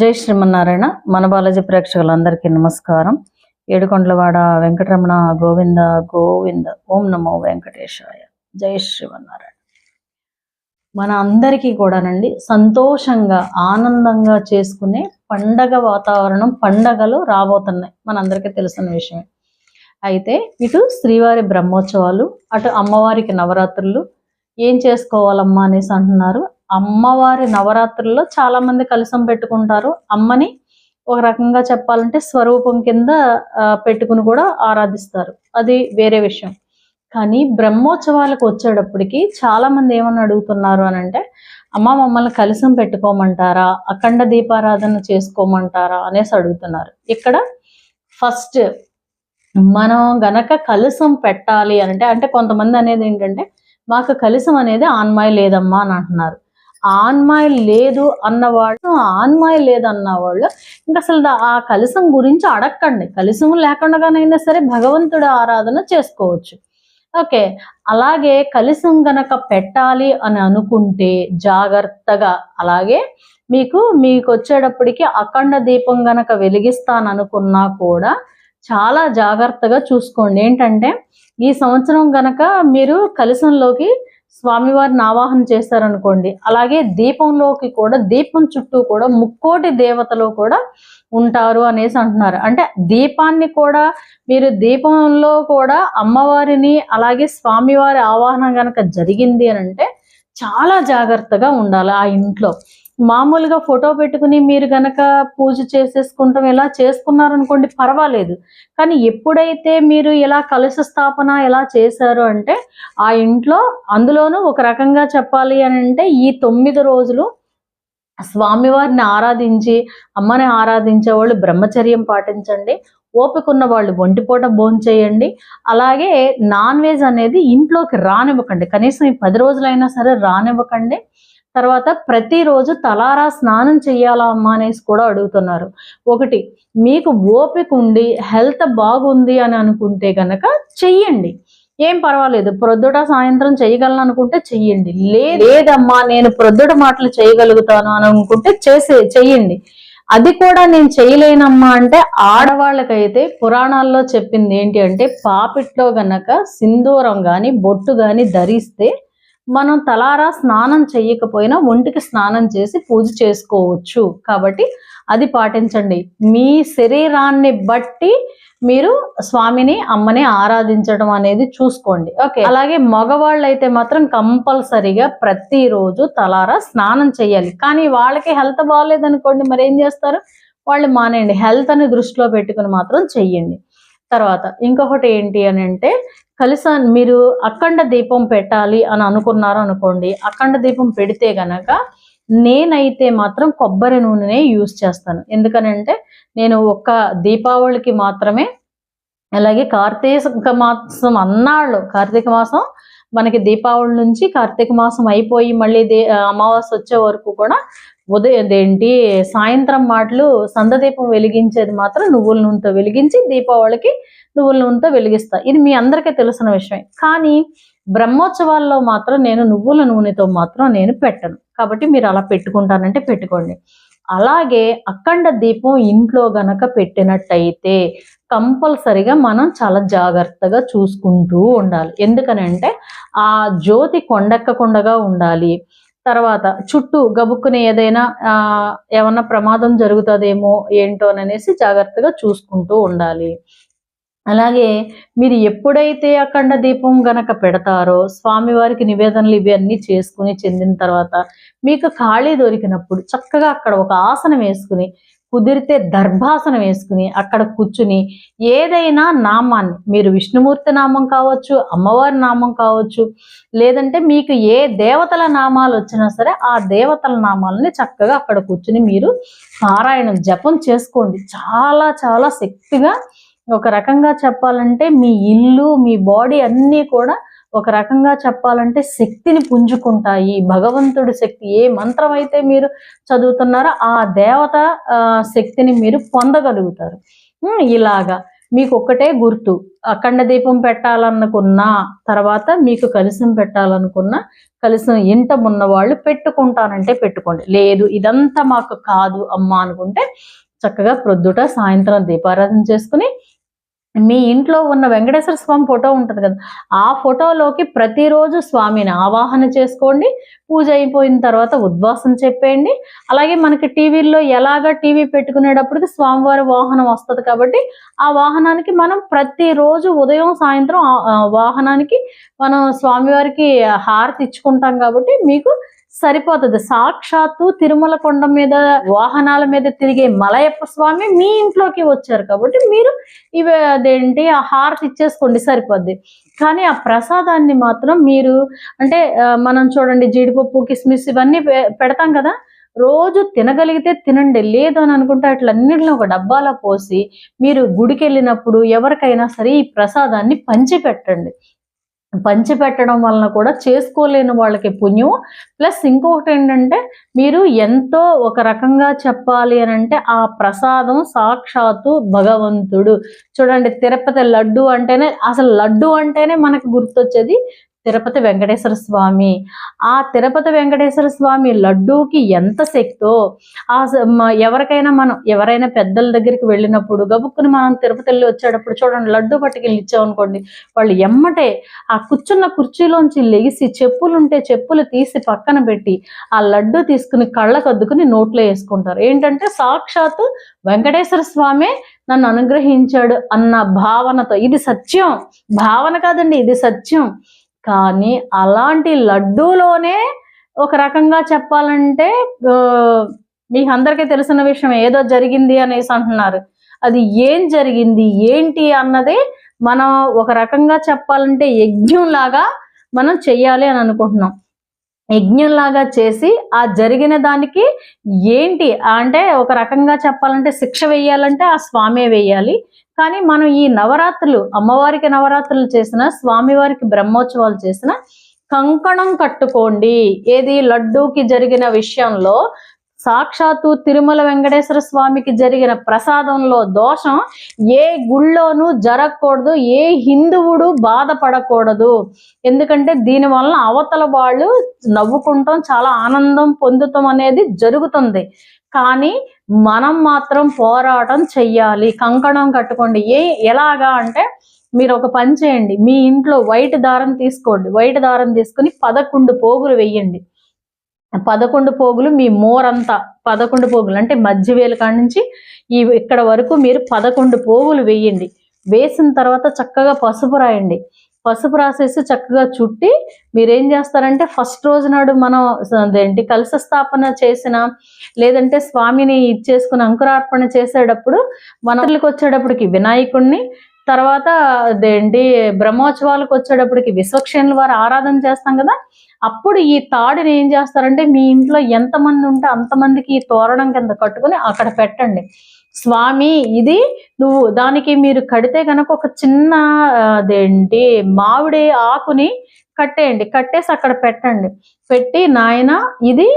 జై శ్రీమన్నారాయణ మన బాలాజీ ప్రేక్షకులందరికీ నమస్కారం. ఏడుకొండలవాడ వెంకటరమణ గోవింద గోవింద ఓం నమో వెంకటేశాయ. జై శ్రీమన్నారాయణ. మన అందరికీ కూడానండి సంతోషంగా ఆనందంగా చేసుకునే పండగ వాతావరణం పండగలు రాబోతున్నాయి. మనందరికీ తెలిసిన విషయం అయితే ఇటు శ్రీవారి బ్రహ్మోత్సవాలు అటు అమ్మవారికి నవరాత్రులు ఏం చేసుకోవాలమ్మా అనేసి అంటున్నారు. అమ్మవారి నవరాత్రుల్లో చాలా మంది కలసం పెట్టుకుంటారు. అమ్మని ఒక రకంగా చెప్పాలంటే స్వరూపం కింద పెట్టుకుని కూడా ఆరాధిస్తారు. అది వేరే విషయం. కానీ బ్రహ్మోత్సవాలకు వచ్చేటప్పటికి చాలా మంది ఏమని అడుగుతున్నారు అని అంటే అమ్మ మమ్మల్ని కలసం పెట్టుకోమంటారా? అఖండ దీపారాధన చేసుకోమంటారా? అనేసి అడుగుతున్నారు. ఇక్కడ ఫస్ట్ మనం గనక కలసం పెట్టాలి అంటే అంటే కొంతమంది అనేది ఏంటంటే మాకు కలసం అనేది ఆన్మాయి లేదమ్మా అని అంటున్నారు. ఆన్మాయి లేదు అన్నవాళ్ళు ఆన్మాయి లేదు అన్నవాళ్ళు. ఇంకా అసలు దా- ఆ కలసం గురించి అడగండి కలసం లేకుండానైనా సరే భగవంతుడు ఆరాధన చేసుకోవచ్చు. ఓకే. అలాగే కలసం గనక పెట్టాలి అని అనుకుంటే జాగ్రత్తగా అలాగే మీకు మీకు వచ్చేటప్పటికి అఖండ దీపం గనక వెలిగిస్తాను అనుకున్నా కూడా చాలా జాగ్రత్తగా చూసుకోండి. ఏంటంటే ఈ సంవత్సరం గనక మీరు కలసంలోకి స్వామివారిని ఆవాహన చేశారనుకోండి అలాగే దీపంలోకి కూడా దీపం చుట్టూ కూడా ముక్కోటి దేవతలు కూడా ఉంటారు అనేసి అంటున్నారు. అంటే దీపాన్ని కూడా మీరు దీపంలో కూడా అమ్మవారిని అలాగే స్వామివారి ఆవాహన కనుక జరిగింది అని అంటే చాలా జాగ్రత్తగా ఉండాలి ఆ ఇంట్లో. మామూలుగా ఫోటో పెట్టుకుని మీరు గనక పూజ చేసేసుకుంటాం ఇలా చేసుకున్నారనుకోండి పర్వాలేదు. కానీ ఎప్పుడైతే మీరు ఇలా కలశ స్థాపన ఎలా చేశారు అంటే ఆ ఇంట్లో అందులోనూ ఒక రకంగా చెప్పాలి అని అంటే ఈ తొమ్మిది రోజులు స్వామివారిని ఆరాధించి అమ్మని ఆరాధించే వాళ్ళు బ్రహ్మచర్యం పాటించండి. ఓపిక ఉన్న వాళ్ళు ఒంటిపూట భోంచేయండి అలాగే నాన్ వెజ్ అనేది ఇంట్లోకి రానివ్వకండి. కనీసం ఈ పది రోజులైనా సరే రానివ్వకండి. తర్వాత ప్రతిరోజు తలారా స్నానం చేయాలా అమ్మా అనేసి కూడా అడుగుతున్నారు. ఒకటి మీకు ఓపిక ఉండి హెల్త్ బాగుంది అని అనుకుంటే కనుక చెయ్యండి. ఏం పర్వాలేదు ప్రొద్దుట సాయంత్రం చేయగలను అనుకుంటే చెయ్యండి. లేదమ్మా నేను ప్రొద్దుట మాటలు చేయగలుగుతాను అని అనుకుంటే చేసే చెయ్యండి. అది కూడా నేను చేయలేనమ్మా అంటే ఆడవాళ్ళకైతే పురాణాల్లో చెప్పింది ఏంటి అంటే పాపిట్లో గనక సింధూరం గాని బొట్టు గాని ధరిస్తే మనం తలారా స్నానం చెయ్యకపోయినా ఒంటికి స్నానం చేసి పూజ చేసుకోవచ్చు. కాబట్టి అది పాటించండి. మీ శరీరాన్ని బట్టి మీరు స్వామిని అమ్మని ఆరాధించడం అనేది చూసుకోండి. ఓకే. అలాగే మగవాళ్ళు అయితే మాత్రం కంపల్సరీగా ప్రతిరోజు తలారా స్నానం చేయాలి కానీ వాళ్ళకి హెల్త్ బాగాలేదనుకోండి మరి ఏం చేస్తారు? వాళ్ళు మానేయండి. హెల్త్ అని దృష్టిలో పెట్టుకుని మాత్రం చెయ్యండి. తర్వాత ఇంకొకటి ఏంటి అని అంటే కలిసి మీరు అఖండ దీపం పెట్టాలి అని అనుకున్నారు అనుకోండి అఖండ దీపం పెడితే గనక నేనైతే మాత్రం కొబ్బరి నూనెనే యూజ్ చేస్తాను. ఎందుకనంటే నేను ఒక్క దీపావళికి మాత్రమే అలాగే కార్తీక మాసం అన్నాళ్ళు కార్తీక మాసం మనకి దీపావళి నుంచి కార్తీక మాసం అయిపోయి మళ్ళీ దే అమావాస్య వచ్చే వరకు కూడా ఉదయం అదేంటి సాయంత్రం మాటలు సందదీపం వెలిగించేది మాత్రం నువ్వుల నూనెతో వెలిగించి దీపావళికి నువ్వుల నూనెతో వెలిగిస్తా. ఇది మీ అందరికీ తెలిసిన విషయమే. కానీ బ్రహ్మోత్సవాల్లో మాత్రం నేను నువ్వుల నూనెతో మాత్రం నేను పెట్టను. కాబట్టి మీరు అలా పెట్టుకుంటానంటే పెట్టుకోండి. అలాగే అఖండ దీపం ఇంట్లో గనక పెట్టినట్టయితే కంపల్సరిగా మనం చాలా జాగ్రత్తగా చూసుకుంటూ ఉండాలి. ఎందుకనంటే ఆ జ్యోతి కొండెక్కకుండగా ఉండాలి. తర్వాత చుట్టూ గబుక్కుని ఏదైనా ఆ, ఏమన్నా ప్రమాదం జరుగుతుందేమో ఏంటో అనేసి జాగ్రత్తగా చూసుకుంటూ ఉండాలి. అలాగే మీరు ఎప్పుడైతే అఖండ దీపం గనక పెడతారో స్వామివారికి నివేదనలు ఇవి అన్నీ చేసుకుని చెందిన తర్వాత మీకు ఖాళీ దొరికినప్పుడు చక్కగా అక్కడ ఒక ఆసనం వేసుకుని కుదిరితే దర్భాసనం వేసుకుని అక్కడ కూర్చుని ఏదైనా నామాన్ని మీరు విష్ణుమూర్తి నామం కావచ్చు అమ్మవారి నామం కావచ్చు లేదంటే మీకు ఏ దేవతల నామాలు వచ్చినా సరే ఆ దేవతల నామాలని చక్కగా అక్కడ కూర్చుని మీరు పారాయణం జపం చేసుకోండి. చాలా చాలా శక్తిగా ఒక రకంగా చెప్పాలంటే మీ ఇల్లు మీ బాడీ అన్నీ కూడా ఒక రకంగా చెప్పాలంటే శక్తిని పుంజుకుంటాయి. భగవంతుడి శక్తి ఏ మంత్రం అయితే మీరు చదువుతున్నారో ఆ దేవత శక్తిని మీరు పొందగలుగుతారు. ఇలాగా మీకు ఒక్కటే గుర్తు. అఖండ దీపం పెట్టాలనుకున్నా తర్వాత మీకు కలిసం పెట్టాలనుకున్నా కలిసం ఇంత ఉన్న వాళ్ళు పెట్టుకుంటానంటే పెట్టుకోండి. లేదు ఇదంతా మాకు కాదు అమ్మ అనుకుంటే చక్కగా ప్రొద్దుట సాయంత్రం దీపారాధన చేసుకుని మీ ఇంట్లో ఉన్న వెంకటేశ్వర స్వామి ఫోటో ఉంటుంది కదా ఆ ఫోటోలోకి ప్రతిరోజు స్వామిని ఆవాహన చేసుకోండి పూజ అయిపోయిన తర్వాత ఉద్వాసం చెప్పేయండి. అలాగే మనకి టీవీల్లో ఎలాగ టీవీ పెట్టుకునేటప్పటికి స్వామివారి వాహనం వస్తుంది కాబట్టి ఆ వాహనానికి మనం ప్రతిరోజు ఉదయం సాయంత్రం వాహనానికి మనం స్వామివారికి హారతి ఇచ్చుకుంటాం కాబట్టి మీకు సరిపోతుంది. సాక్షాత్తు తిరుమల కొండ మీద వాహనాల మీద తిరిగే మలయప్ప స్వామి మీ ఇంట్లోకి వచ్చారు కాబట్టి మీరు ఇవి అదేంటి ఆ హారతి ఇచ్చేసుకోండి సరిపోద్ది. కానీ ఆ ప్రసాదాన్ని మాత్రం మీరు అంటే మనం చూడండి జీడిపప్పు కిస్మిస్ ఇవన్నీ పెడతాం కదా రోజు తినగలిగితే తినండి. లేదు అని అనుకుంటే అట్లన్నిటిని ఒక డబ్బాలో పోసి మీరు గుడికి వెళ్ళినప్పుడు ఎవరికైనా సరే ఈ ప్రసాదాన్ని పంచిపెట్టండి. పంచిపెట్టడం పంచి పెట్టడం వలన కూడా చేసుకోలేని వాళ్ళకి పుణ్యం. ప్లస్ ఇంకొకటి ఏంటంటే మీరు ఎంతో ఒక రకంగా చెప్పాలి అని అంటే ఆ ప్రసాదం సాక్షాత్తు భగవంతుడు. చూడండి తిరుపతి లడ్డు అంటేనే అసలు లడ్డు అంటేనే మనకు గుర్తొచ్చేది తిరుపతి వెంకటేశ్వర స్వామి. ఆ తిరుపతి వెంకటేశ్వర స్వామి లడ్డూకి ఎంత శక్తో ఆ ఎవరికైనా మనం ఎవరైనా పెద్దల దగ్గరికి వెళ్ళినప్పుడు గబుక్కుని మనం తిరుపతి వెళ్ళి వచ్చేటప్పుడు చూడండి లడ్డు పట్టుకెళ్ళి ఇచ్చామనుకోండి వాళ్ళు ఎమ్మటే ఆ కూర్చున్న కుర్చీలోంచి లెగిసి చెప్పులు ఉంటే చెప్పులు తీసి పక్కన పెట్టి ఆ లడ్డు తీసుకుని కళ్ళకు అద్దుకుని నోట్లో వేసుకుంటారు. ఏంటంటే సాక్షాత్తు వెంకటేశ్వర స్వామే నన్ను అనుగ్రహించాడు అన్న భావనతో. ఇది సత్యం. భావన కాదండి ఇది సత్యం. కానీ అలాంటి లడ్డూలోనే ఒక రకంగా చెప్పాలంటే మీకు అందరికీ తెలిసిన విషయం ఏదో జరిగింది అనేసి అంటున్నారు. అది ఏం జరిగింది ఏంటి అన్నది మనం ఒక రకంగా చెప్పాలంటే యజ్ఞంలాగా మనం చెయ్యాలి అని అనుకుంటున్నాం. యజ్ఞంలాగా చేసి ఆ జరిగిన దానికి ఏంటి అంటే ఒక రకంగా చెప్పాలంటే శిక్ష వేయాలంటే ఆ స్వామే వేయాలి. కానీ మనం ఈ నవరాత్రులు అమ్మవారికి నవరాత్రులు చేసిన స్వామివారికి బ్రహ్మోత్సవాలు చేసిన కంకణం కట్టుకోండి. ఏది లడ్డూకి జరిగిన విషయంలో సాక్షాత్తు తిరుమల వెంకటేశ్వర స్వామికి జరిగిన ప్రసాదంలో దోషం ఏ గుళ్ళోనూ జరగకూడదు ఏ హిందువుడు బాధపడకూడదు. ఎందుకంటే దీని వలన అవతల వాళ్ళు నవ్వుకుంటాం చాలా ఆనందం పొందుతాం అనేది జరుగుతుంది. కానీ మనం మాత్రం పోరాటం చెయ్యాలి. కంకణం కట్టుకోండి. ఏ ఎలాగా అంటే మీరు ఒక పని చేయండి. మీ ఇంట్లో వైట్ దారం తీసుకోండి. వైట్ దారం తీసుకుని పదకొండు పోగులు వెయ్యండి. పదకొండు పోగులు మీ మోరంతా పదకొండు పోగులు. అంటే మధ్య వేలు కాడ నుంచి ఈ ఇక్కడ వరకు మీరు పదకొండు పోగులు వేయండి వేసిన తర్వాత చక్కగా పసుపు రాయండి. పసుపు రాసేసి చక్కగా చుట్టి మీరేం చేస్తారంటే ఫస్ట్ రోజు నాడు మనం అదేంటి కలశ స్థాపన చేసిన లేదంటే స్వామిని ఇచ్చేసుకుని అంకురార్పణ చేసేటప్పుడు మనకి వచ్చేటప్పటికి వినాయకుడిని తర్వాత అదేంటి బ్రహ్మోత్సవాలకు వచ్చేటప్పటికి విశ్వక్షేణుల వారు ఆరాధన చేస్తాం కదా అప్పుడు ఈ తాడుని ఏం చేస్తారంటే మీ ఇంట్లో ఎంతమంది ఉంటే అంతమందికి ఈ తోరణం కింద కట్టుకుని అక్కడ పెట్టండి. స్వామి ఇది నువ్వు దానికి మీరు కడితే కనుక ఒక చిన్న అదేంటి మామిడి ఆకుని కట్టేయండి. కట్టేసి అక్కడ పెట్టండి. పెట్టి నాయన ఇది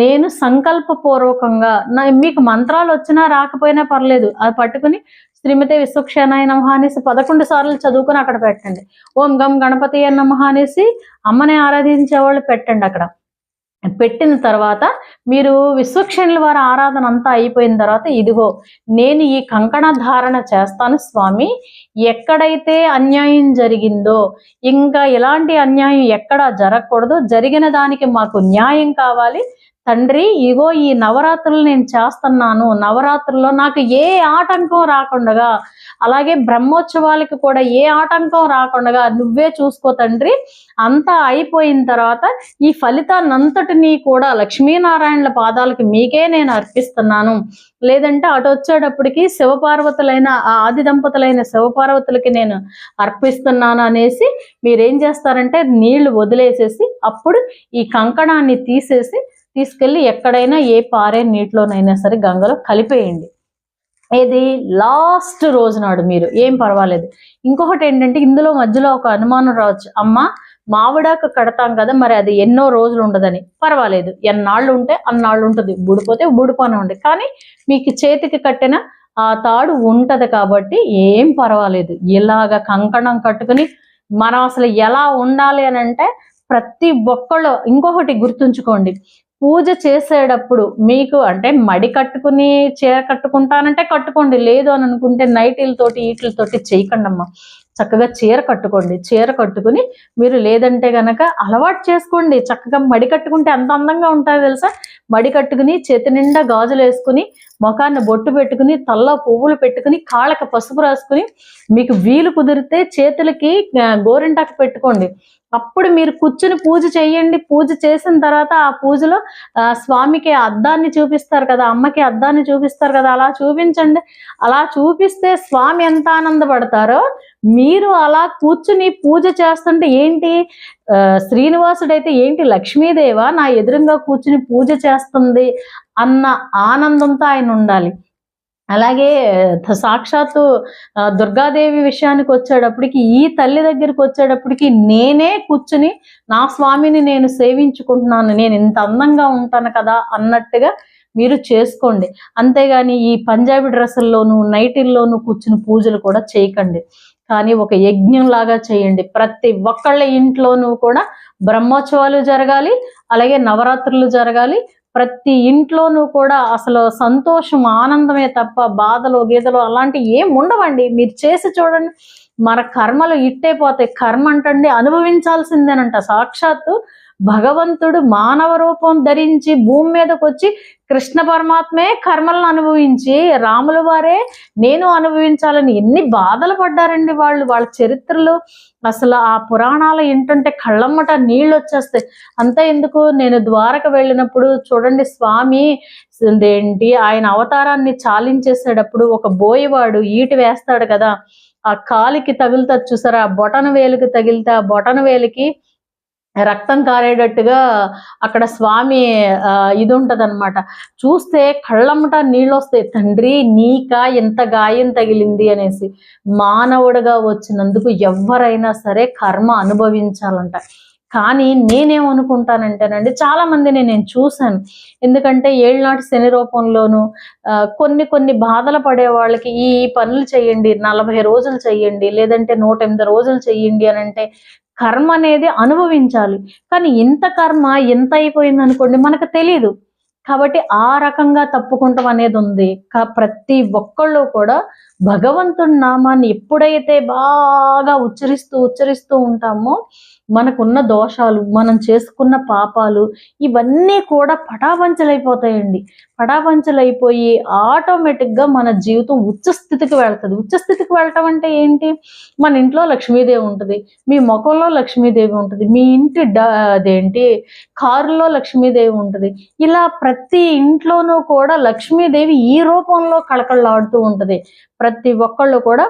నేను సంకల్పపూర్వకంగా నా మీకు మంత్రాలు వచ్చినా రాకపోయినా పర్లేదు. అది పట్టుకుని శ్రీమతి విశ్వక్షేనాయ నమహ అనేసి పదకొండు సార్లు చదువుకుని అక్కడ పెట్టండి. ఓం గం గణపతి నమః అనేసి అమ్మని ఆరాధించే వాళ్ళు పెట్టండి అక్కడ. పెట్టిన తర్వాత మీరు విశ్వక్షణుల వారి ఆరాధన అంతా అయిపోయిన తర్వాత ఇదిగో నేను ఈ కంకణ ధారణ చేస్తాను స్వామి. ఎక్కడైతే అన్యాయం జరిగిందో ఇంకా ఎలాంటి అన్యాయం ఎక్కడా జరగకూడదు. జరిగిన దానికి మాకు న్యాయం కావాలి. తండ్రి ఇగో ఈ నవరాత్రులు నేను చేస్తున్నాను. నవరాత్రుల్లో నాకు ఏ ఆటంకం రాకుండగా అలాగే బ్రహ్మోత్సవాలకి కూడా ఏ ఆటంకం రాకుండగా నువ్వే చూసుకో తండ్రి. అంతా అయిపోయిన తర్వాత ఈ ఫలితాన్నంతటినీ కూడా లక్ష్మీనారాయణల పాదాలకి మీకే నేను అర్పిస్తున్నాను. లేదంటే అటు వచ్చేటప్పటికి శివపార్వతులైన ఆ ఆది దంపతులైన శివపార్వతులకి నేను అర్పిస్తున్నాను అనేసి మీరేం చేస్తారంటే నీళ్ళు వదిలేసేసి అప్పుడు ఈ కంకణాన్ని తీసేసి తీసుకెళ్ళి ఎక్కడైనా ఏ పారే నీటిలోనైనా సరే గంగలో కలిపేయండి. ఇది లాస్ట్ రోజు నాడు మీరు. ఏం పర్వాలేదు. ఇంకొకటి ఏంటంటే ఇందులో మధ్యలో ఒక అనుమానం రావచ్చు. అమ్మ మామిడాకు కడతాం కదా మరి అది ఎన్నో రోజులు ఉండదని. పర్వాలేదు. ఎన్నాళ్ళు ఉంటే అన్నాళ్ళు ఉంటుంది. బుడిపోతే బూడిపోనే ఉంది కానీ మీకు చేతికి కట్టిన ఆ తాడు ఉంటది కాబట్టి ఏం పర్వాలేదు. ఇలాగ కంకణం కట్టుకుని మనం అసలు ఎలా ఉండాలి అని అంటే ప్రతి ఒక్కళ్ళు ఇంకొకటి గుర్తుంచుకోండి. పూజ చేసేటప్పుడు మీకు అంటే మడి కట్టుకుని చీర కట్టుకుంటానంటే కట్టుకోండి. లేదు అని అనుకుంటే నైటీలతోటి వీటితోటి చేయకండి అమ్మా చక్కగా చీర కట్టుకోండి. చీర కట్టుకుని మీరు లేదంటే గనక అలవాటు చేసుకోండి. చక్కగా మడి కట్టుకుంటే ఎంత అందంగా ఉంటుందో తెలుసా? మడి కట్టుకుని చేతి నిండా గాజులు వేసుకుని ముఖాన్ని బొట్టు పెట్టుకుని తల్ల పువ్వులు పెట్టుకుని కాళ్ళకి పసుపు రాసుకుని మీకు వీలు కుదిరితే చేతులకి గోరింటాకు పెట్టుకోండి. అప్పుడు మీరు కూర్చుని పూజ చేయండి. పూజ చేసిన తర్వాత ఆ పూజలో స్వామికి అద్దాన్ని చూపిస్తారు కదా అమ్మకి అద్దాన్ని చూపిస్తారు కదా అలా చూపించండి. అలా చూపిస్తే స్వామి ఎంత ఆనందపడతారో మీరు అలా కూర్చుని పూజ చేస్తుంటే ఏంటి? శ్రీనివాసుడైతే ఏంటి? లక్ష్మీదేవ నా ఎదురుగా కూర్చుని పూజ చేస్తుంది అన్న ఆనందంతో ఆయన ఉండాలి. అలాగే సాక్షాత్తు దుర్గాదేవి విషయానికి వచ్చేటప్పటికి ఈ తల్లి దగ్గరికి వచ్చేటప్పటికి నేనే కూర్చుని నా స్వామిని నేను సేవించుకుంటున్నాను నేను ఇంత అందంగా ఉంటాను కదా అన్నట్టుగా మీరు చేసుకోండి. అంతేగాని ఈ పంజాబీ డ్రెస్సుల్లోనూ నైటీల్లోనూ కూర్చుని పూజలు కూడా చేయకండి. కానీ ఒక యజ్ఞం లాగా చేయండి. ప్రతి ఒక్కళ్ళ ఇంట్లోనూ కూడా బ్రహ్మోత్సవాలు జరగాలి అలాగే నవరాత్రులు జరగాలి. ప్రతి ఇంట్లోనూ కూడా అసలు సంతోషం ఆనందమే తప్ప బాధలు గీతలు అలాంటి ఏం ఉండవండి. మీరు చేసి చూడండి మన కర్మలు ఇట్టైపోతాయి కర్మ అంటండి అనుభవించాల్సిందేనంట. సాక్షాత్తు భగవంతుడు మానవ రూపం ధరించి భూమి మీదకి వచ్చి కృష్ణ పరమాత్మే కర్మలను అనుభవించి రాముల వారే నేను అనుభవించాలని ఎన్ని బాధలు పడ్డారండి వాళ్ళు. వాళ్ళ చరిత్రలు అసలు ఆ పురాణాలు ఏంటంటే కళ్ళమ్మట నీళ్ళు వచ్చేస్తాయి అంతా ఎందుకు? నేను ద్వారక వెళ్ళినప్పుడు చూడండి స్వామి ఏంటి ఆయన అవతారాన్ని చాలించేసేటప్పుడు ఒక బోయవాడు ఈటి వేస్తాడు కదా. ఆ కాలికి తగులుతా చూసారా? బొటన వేలుకి తగిలితే ఆ బొటన వేలికి రక్తం కారేటట్టుగా అక్కడ స్వామి ఆ, ఇది ఉంటదన్నమాట చూస్తే కళ్ళమ్మట నీళ్ళు వస్తాయి తండ్రి నీక ఎంత గాయం తగిలింది? అనేసి మానవుడిగా వచ్చినందుకు ఎవరైనా సరే కర్మ అనుభవించాలంట. కానీ నేనేమనుకుంటానంటేనండి చాలా మందిని నేను చూశాను. ఎందుకంటే ఏళ్ళనాటి శని రూపంలోను కొన్ని కొన్ని బాధలు పడే వాళ్ళకి ఈ ఈ పనులు చేయండి నలభై రోజులు చేయండి లేదంటే నూట ఎనిమిది రోజులు చేయండి అని అంటే కర్మ అనేది అనుభవించాలి. కానీ ఇంత కర్మ ఎంత అయిపోయింది అనుకోండి మనకు తెలియదు కాబట్టి ఆ రకంగా తప్పుకుంటాం అనేది ఉంది. కా- ప్రతి ఒక్కళ్ళు కూడా భగవంతుడి నామాన్ని ఎప్పుడైతే బాగా ఉచ్చరిస్తూ ఉచ్చరిస్తూ ఉంటామో మనకున్న దోషాలు మనం చేసుకున్న పాపాలు ఇవన్నీ కూడా పటాపంచలైపోతాయండి. పటాపంచలైపోయి ఆటోమేటిక్గా మన జీవితం ఉచ్చ స్థితికి వెళ్తుంది. ఉచ్చ స్థితికి వెళ్ళటం అంటే ఏంటి? మన ఇంట్లో లక్ష్మీదేవి ఉంటుంది మీ ముఖంలో లక్ష్మీదేవి ఉంటుంది మీ ఇంటి అదేంటి? కారులో లక్ష్మీదేవి ఉంటుంది. ఇలా ప్రతి ఇంట్లోనూ కూడా లక్ష్మీదేవి ఈ రూపంలో కళకళలాడుతూ ఉంటుంది. ప్రతి ఒక్కళ్ళు కూడా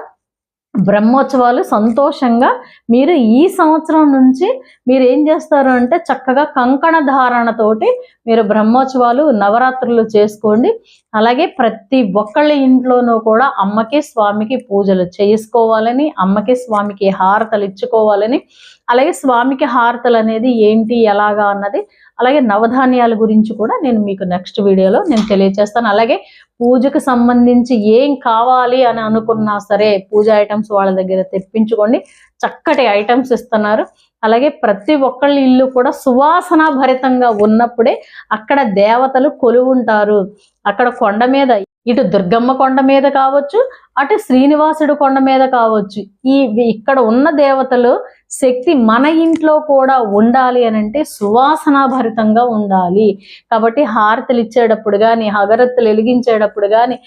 బ్రహ్మోత్సవాలు సంతోషంగా మీరు ఈ సంవత్సరం నుంచి మీరు ఏం చేస్తారు అంటే చక్కగా కంకణ ధారణతోటి మీరు బ్రహ్మోత్సవాలు నవరాత్రులు చేసుకోండి. అలాగే ప్రతి ఒక్కళ్ళ ఇంట్లోనూ కూడా అమ్మకి స్వామికి పూజలు చేసుకోవాలని అమ్మకి స్వామికి హారతలు ఇచ్చుకోవాలని అలాగే స్వామికి హారతలు అనేది ఏంటి ఎలాగా అన్నది అలాగే నవధాన్యాల గురించి కూడా నేను మీకు నెక్స్ట్ వీడియోలో నేను తెలియజేస్తాను అలాగే పూజకు సంబంధించి ఏం కావాలి అని అనుకున్నా సరే పూజ ఐటమ్స్ వాళ్ళ దగ్గర తెప్పించుకోండి. చక్కటి ఐటమ్స్ ఇస్తున్నారు. అలాగే ప్రతి ఒక్కళ్ళ ఇల్లు కూడా సువాసన భరితంగా ఉన్నప్పుడే అక్కడ దేవతలు కొలువుంటారు. అక్కడ కొండ మీద ఇటు దుర్గమ్మ కొండ మీద కావచ్చు అటు శ్రీనివాసుడు కొండ మీద కావచ్చు. ఈ ఇక్కడ ఉన్న దేవతలు శక్తి మన ఇంట్లో కూడా ఉండాలి అని అంటే సువాసన భరితంగా ఉండాలి. కాబట్టి హారతలు ఇచ్చేటప్పుడు కానీ అగరత్తులు వెలిగించేటప్పుడు కానీ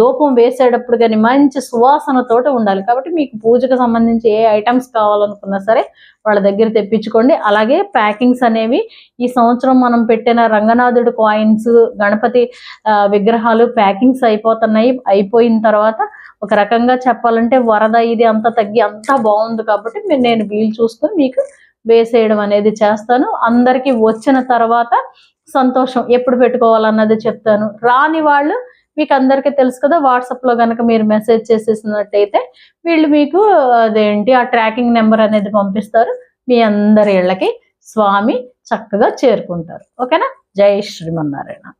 ధూపం వేసేటప్పుడు కానీ మంచి సువాసనతోటి ఉండాలి. కాబట్టి మీకు పూజకు సంబంధించి ఏ ఐటమ్స్ కావాలనుకున్నా సరే వాళ్ళ దగ్గర తెప్పించుకోండి. అలాగే ప్యాకింగ్స్ అనేవి ఈ సంవత్సరం మనం పెట్టిన రంగనాథుడు కాయిన్స్ గణపతి విగ్రహాలు ప్యాకింగ్స్ అయిపోతున్నాయి. అయిపోయిన తర్వాత ఒక రకంగా చెప్పాలంటే వరద ఇది అంతా తగ్గి అంతా బాగుంది కాబట్టి నేను వీలు చూసుకొని మీకు వేసేయడం అనేది చేస్తాను. అందరికీ వచ్చిన తర్వాత సంతోషం. ఎప్పుడు పెట్టుకోవాలన్నది చెప్తాను. రాని వాళ్ళు మీకు అందరికీ తెలుసు కదా వాట్సాప్లో కనుక మీరు మెసేజ్ చేసేసినట్టయితే వీళ్ళు మీకు అదేంటి ఆ ట్రాకింగ్ నెంబర్ అనేది పంపిస్తారు. మీ అందరి ఇళ్ళకి స్వామి చక్కగా చేరుకుంటారు. ఓకేనా? జై శ్రీమన్నారాయణ.